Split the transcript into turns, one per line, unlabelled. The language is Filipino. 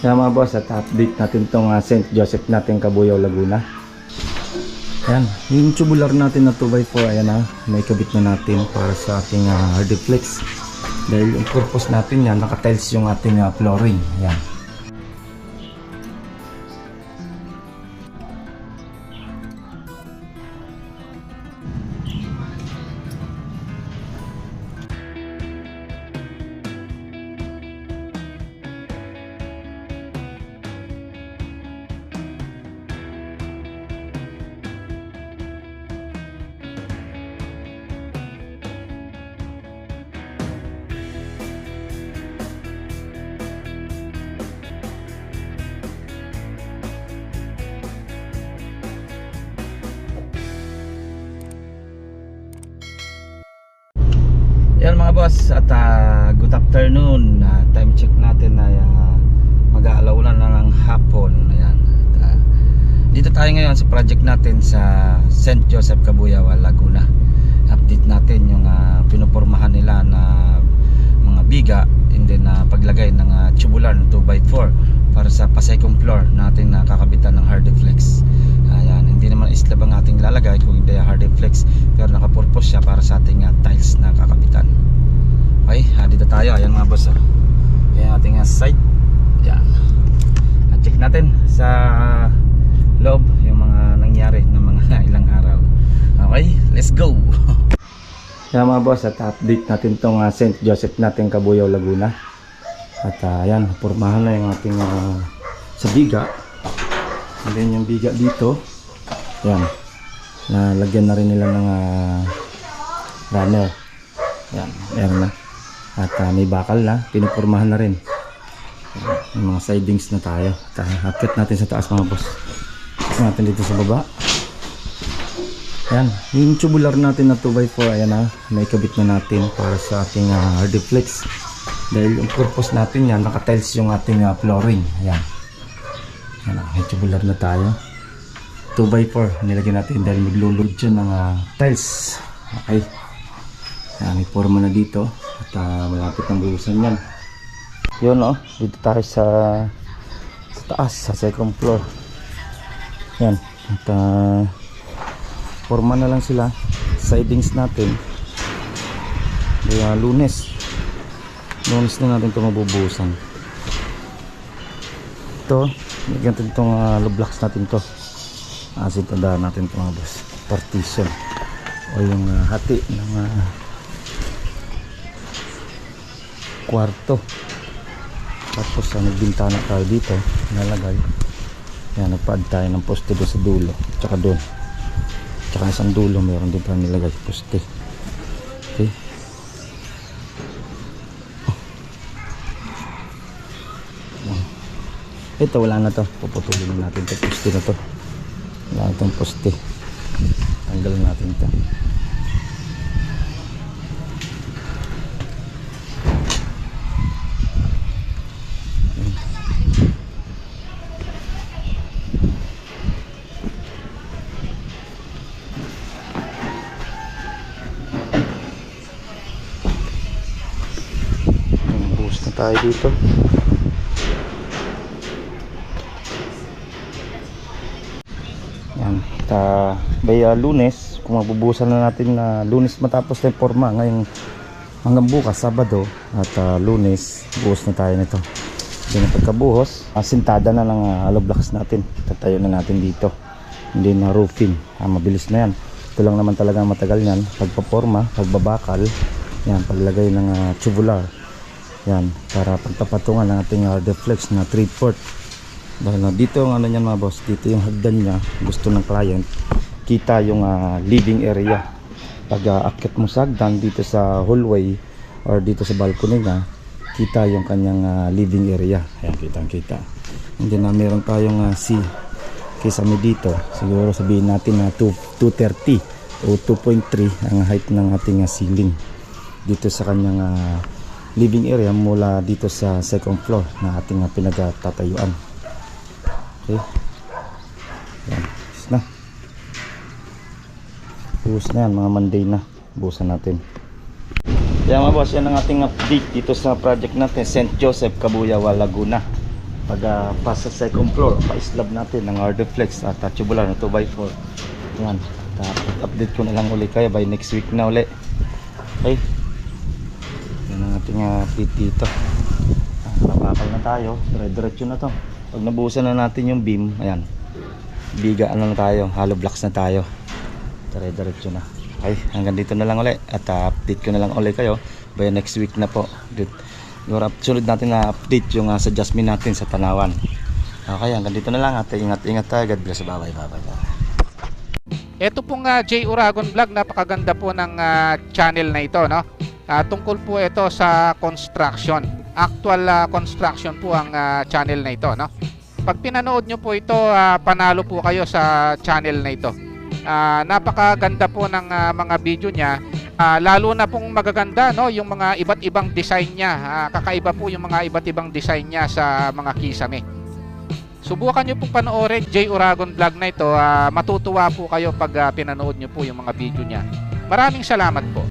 Kaya mga boss, at update natin tong ah, St. Joseph natin Kabuyaw, Laguna. Ayan, yung tubular natin na 2x4, ayan na, may kabit na natin para sa ating uh, hardiflex. Dahil yung purpose natin yan, nakatiles yung ating ah, flooring. Ayan. Yan mga boss at ah, good afternoon. Ah, time check natin ay uh, mag-aalaw na na ng hapon. Ayan. At, ah, dito tayo ngayon sa project natin sa St. Joseph Cabuyao, Laguna. Update natin yung ah, pinupormahan nila na mga biga and then ah, paglagay ng ah, tubular na 2x4 para sa pa-second floor natin na kakabitan ng hardiflex. Ayan, hindi naman islab ang ating lalagay kung hindi hardiflex pero nakapurpose siya para sa ating ah, tiles na kakabitan. Okay, ah, dito tayo. Ayan mga boss. Oh. Ayan ating ah, site. Ayan. Ah, check natin sa loob yung mga nangyari ng mga ilang araw. Okay, let's go. Kaya mga boss, at update natin tong ah, St. Joseph natin Kabuyaw, Laguna. At uh, ayan, pormahan na yung ating ah, sa. And then yung biga dito, ayan, nalagyan na rin nila ng ah, runner. Ayan, meron na. At ah, may bakal na, pinupormahan na rin. May mga sidings na tayo. At uh, akit natin sa taas mga boss. Akit natin dito sa baba. Ayan, yung tubular natin na 2x4, ayan na, may kabit na natin para sa ating uh, hardiflex. Dahil yung purpose natin yan, nakatiles yung ating ah, flooring. Ayan. Ayan, ah, may tubular na tayo. 2x4, nilagyan natin dahil maglulod siya ng ah, tiles. Okay. Ayan, may forma na dito. At ah, malapit ng buhusan yan. Yun oh, dito tayo sa sa taas, sa second floor. Yan. At ah, forma na lang sila. Sidings natin. Kaya lunes. Lunes na natin ito mabubusan. Ito, bigyan natin itong uh, blocks natin to. Asin tandaan natin ito mga boss. Partition. O yung ah, hati ng ah, kwarto. Tapos uh, nagbintana tayo dito. Nalagay. Yan, nagpaad tayo ng poste sa dulo. Tsaka doon. Tsaka isang dulo meron din tayo nilagay poste. Okay. Ito wala na to. Puputulin na natin 'to poste na to. Wala itong poste. Tanggalin natin ito. Tayo dito. Ta, by uh, lunes, kung mabubusan na natin na lunes matapos na yung forma, ngayong hanggang bukas, Sabado, at uh, lunes, buhos na tayo nito. Then pagkabuhos, uh, sintada na ng uh, hollow blocks natin. Tatayo na natin dito. Hindi na roofing. Ah, mabilis na yan. Ito lang naman talaga ang matagal yan. Pagpaporma, pagbabakal, yan, paglagay ng uh, tubular. Yan, para pagpapatungan ng ating uh, deflex na 3 port dahil na dito ang ano niyan mga boss, dito yung hagdan niya, gusto ng client, kita yung ah, living area. Pag uh, akit mo sa hagdan dito sa hallway or dito sa balcony niya, kita yung kanyang ah, living area. Ayan, kitang kita. Hindi na meron tayong uh, C kisame dito. Siguro sabihin natin na 2, 230 o 2.3 ang height ng ating ah, ceiling dito sa kanyang ah, living area mula dito sa second floor na ating uh, pinagtatayuan. Okay. Yan. Buhos na. Buhos na yan. Mga Monday na. Buhusan natin. Kaya mga boss, yan ang ating update dito sa project natin. St. Joseph, Cabuyao, Laguna. pag ah, pas sa second floor, pa-slab natin ng Ardeflex at uh, tubular na 2x4. Yan. At, ah, update ko na lang uli kayo by next week na uli. Okay. Yan ang ating uh, update dito. Ah, Napakal na tayo. Dire-diretso na to. Pag nabuhusan na natin yung beam, ayan. Biga ano na tayo, hollow blocks na tayo. Dire-diretso na. Okay, hanggang dito na lang uli. At ah, update ko na lang uli kayo by next week na po. Up- sunod natin na update yung uh, sa Jasmine natin sa Tanawan. Okay, hanggang dito na lang at ingat-ingat tayo. God bless. Bye-bye. Bye-bye.
Ito pong ah, J Uragon Vlog, napakaganda po ng ah, channel na ito, no? Ah, tungkol po ito sa construction. Actual ah, construction po ang ah, channel na ito, no? Pag pinanood nyo po ito, ah, panalo po kayo sa channel na ito. Ah, napakaganda po ng ah, mga video niya. Ah, lalo na pong magaganda, no? Yung mga iba't ibang design niya. Ah, kakaiba po yung mga iba't ibang design niya sa mga kisame. Subukan nyo pong panoorin J Uragon vlog na ito. Ah, matutuwa po kayo pag ah, pinanood nyo po yung mga video niya. Maraming salamat po.